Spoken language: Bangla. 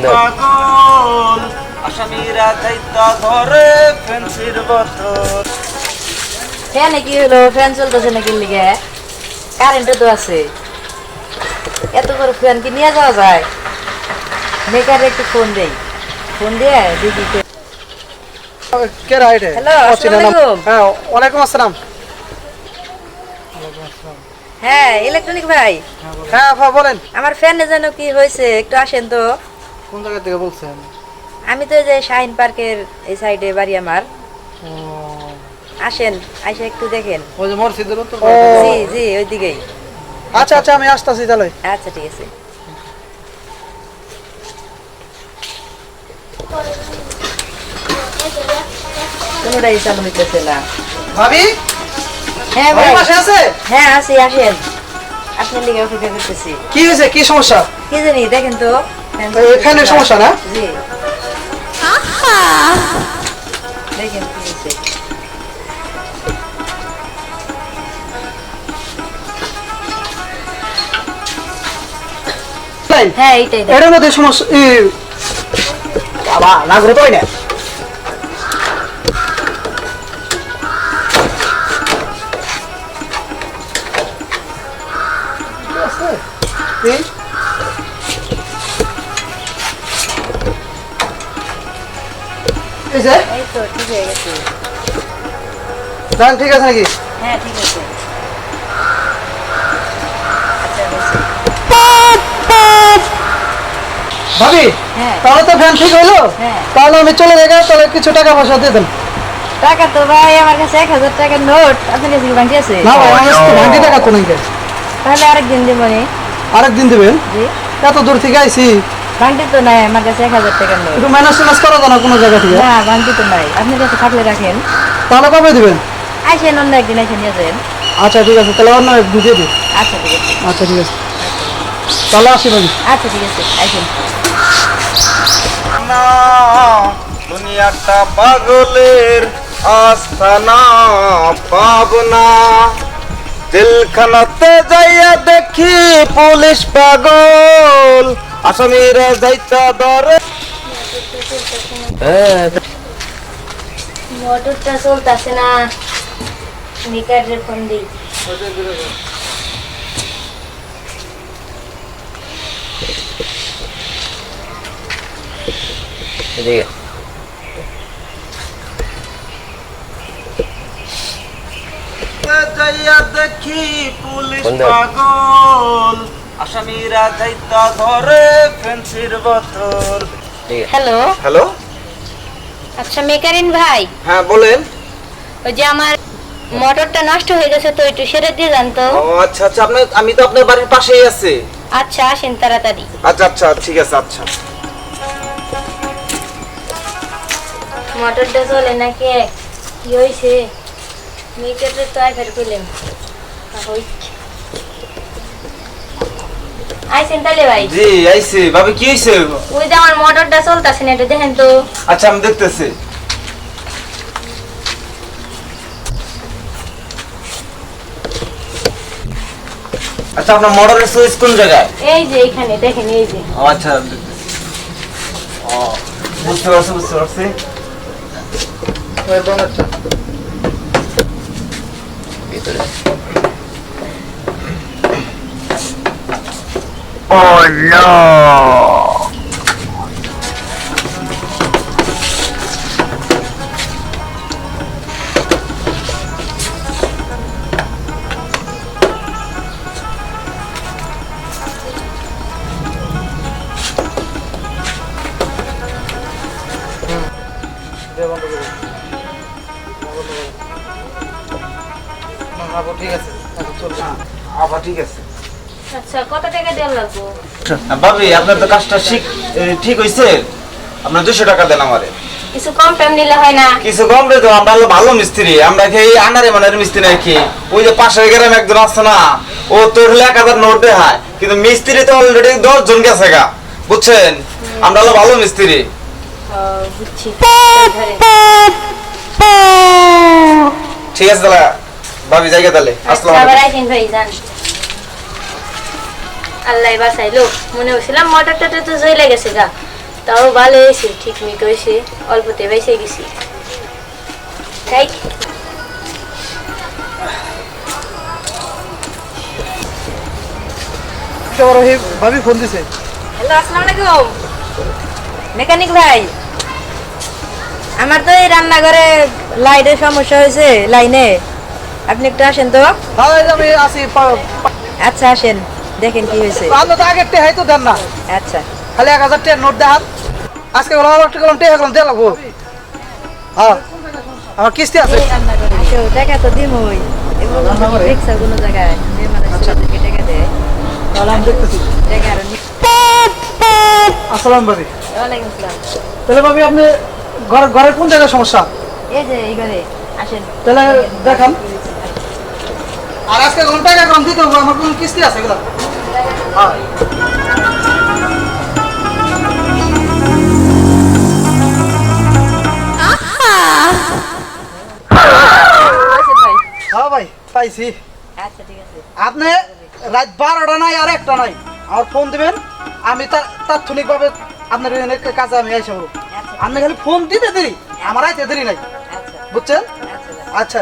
সুন্দর। পাগল আসামিরা দায়িত্ব ধরে ফেন্সির বোতল। ফ্যানে কি হলো ফ্যান চলতেছে নাকি লিগে? কারেন্টও তো আছে। এত করে ফ্যান কি নিয়ে যাওয়া যায়? মেকারে একটু ফোন দেই। ফোন দিয়ে দিদি কে রাইডে Hello, হ্যাঁ ওয়ালাইকুম আসসালাম। হ্যাঁ ইলেকট্রনিক ভাই। হ্যাঁ বলেন। আমার ফ্যানে যেন কি হয়েছে একটু আসেন তো। কোন জায়গা থেকে বলছেন? আমি তো এই যে শাহিন পার্কের এই সাইডে বাড়ি আমার আসেন আইসা একটু দেখেন। ওই যে মসজিদের উত্তর জি জি ওইদিকেই। আচ্ছা আচ্ছা আমি আসতেছি তাহলে। আচ্ছা ঠিক আছে। কোনোটাই চালু হইতেছে না। ভাবি? হ্যাঁ ভাই। পাশে আছে? হ্যাঁ আসি আসেন। আপনার লিগে অপেক্ষা করতেছি। কি হয়েছে? কি সমস্যা? কি জানি দেখেন তো তো। এখানে সমস্যা না? দেখেন হ্যাঁ এইটাই দেখেন। এটার মধ্যে সমস্যা বাবা লাগল তো না। এই? এই যে এই তো ঠিক হয়ে গেছে। গান ঠিক আছে নাকি? হ্যাঁ ঠিক আছে। আচ্ছা ভাবি হ্যাঁ। তাহলে তো ফ্যান ঠিক হ্যাঁ। তাহলে আমি চলে যাই তাহলে কিছু টাকা পয়সা দিয়ে দেন। টাকা তো ভাই আমার কাছে এক হাজার টাকার নোট আপনার কাছে আছে? না ভাই আমার কাছে টাকা তো নাই তাহলে আরেকদিন দিব নি। আরেকদিন দিবেন? এত দূর থেকে আইছি। বান্টি তো নাই আমার কাছে এক হাজার নোট একটু ম্যানেজ ট্যানেজ করা না কোনো জায়গা থেকে। না বান্টি তো নাই। আপনার কাছে থাকলে রাখেন। তাহলে কবে দিবেন? আইসেন অন্য একদিন এসে নিয়ে যাবেন। আচ্ছা ঠিক আছে তাহলে অন্য একদিন দিয়ে দিই আচ্ছা ঠিক আছে। আচ্ছা ঠিক আছে। তাহলে আসি ভাবি আচ্ছা ঠিক আছে আইসেন না দুনিয়াটা পাগলের আস্থানা পাবনা। জেলখানাতে যাইয়া দেখি পুলিশ পাগল। আসামিরা যাইতা ধরে। হ্যাঁ। মোটরটা চলতেছে না। নিকারের ফোন দিই। এদিকে। দেখি পুলিশ পাগল। আসামিরা যাইতা ধরে ফেন্সির বোতল। হ্যালো? হ্যালো? আচ্ছা মেকারিন ভাই। হ্যাঁ বলেন। ওই যে আমার মোটরটা নষ্ট হয়ে গেছে তো একটু সেরে দিয়ে যান তো। ও আচ্ছা আচ্ছা আপনি আমি তো আপনার বাড়ির পাশেই আছি। আচ্ছা আসেন তাড়াতাড়ি। আচ্ছা আচ্ছা ঠিক আছে আচ্ছা। মোটরটা চলে নাকি? কি হয়েছে মিটারে তো আর ফের পেলাম আইসেন তাহলে ভাই। জি আইছি। ভাবি কি হইছে? ওই যে আমার মোটরটা চলতেছে না এটা দেখেন তো। আচ্ছা আমি দেখতেছি। আচ্ছা আপনার মোটরের সুইচ কোন জায়গায়? এই যে এখানে দেখেন এই যে। আচ্ছা। ও বুঝতে পারছি বুঝতে পারছি। ভিতরে। ঠিক আছে আচ্ছা, চলবে আবার ঠিক আছে আচ্ছা কত টাকা দেওয়া লাগবো? ভাবি আপনার তো কাজটা ঠিক হইছে। আপনার দুশো টাকা দেন আমারে। কিছু কম টম নিলে হয় না। কিছু কম রে তো আমরা হলো ভালো মিস্ত্রি। আমরা কি আনারে মানের মিস্ত্রি আর কি ওই যে পাশের গ্রামে একজন আছে না ও তোর এক হাজার নোট কিন্তু মিস্ত্রি তো অলরেডি দশ জন গেছে গা বুঝছেন? আমরা হলো ভালো মিস্ত্রি। ঠিক আছে তাহলে ভাবি জায়গা তাহলে। আচ্ছা আসসালামু আল্লাহ বাসাইলো মনে হচ্ছিলাম মোটরটা তো জ্বলে গেছে গা। তাও ভালো হয়েছে ঠিক মতো হয়েছে অল্পতে বেঁচে গেছি। তাই? ভাবি ফোন দিছে। হ্যালো আসসালামু আলাইকুম। মেকানিক ভাই আমার তো এই রান্নাঘরে লাইটের সমস্যা হয়েছে লাইনে। আপনি একটু আসেন তো। আসি পা- আচ্ছা আসেন। দেখেন কি হয়েছে। আপনি তো আগের টেহাই তো দেন না। আচ্ছা। খালি এক হাজার টেহার নোট দেখান। আজকে বলো আমার টেকলাম টেহা গেলাম দিয়ে লাগবো। হ্যাঁ। আমার কিস্তি আছে। টাকা তো দিম ওই। রিক্সা কোনো জায়গায় যে মানুষ ছেলেদেরকে টাকা দেয়। আমি দেখতেছি। টাকা আরও আসসালাম ভাবি ওয়ালাইকুম আসসালাম। তাহলে ভাবি আপনি ঘর ঘরের কোন জায়গায় সমস্যা? এই যে এই ঘরে। আসেন। তাহলে দেখান। আর আজকে ঘণ্টা টাকা কম দিতে হবে আমার কোন কিস্তি আছে এগুলো। হ্যাঁ ভাই। হ্যাঁ ভাই পাইছি। আচ্ছা ঠিক আছে। আপনি রাত বারোটা নাই আর একটা নাই। আমার ফোন দিবেন আমি তাৎক্ষণিকভাবে আপনার কাজে আমি এসে আচ্ছা। আপনি খালি ফোন দিতে দেরি আমার আইতে দেরি নাই। আচ্ছা। বুঝছেন? আচ্ছা।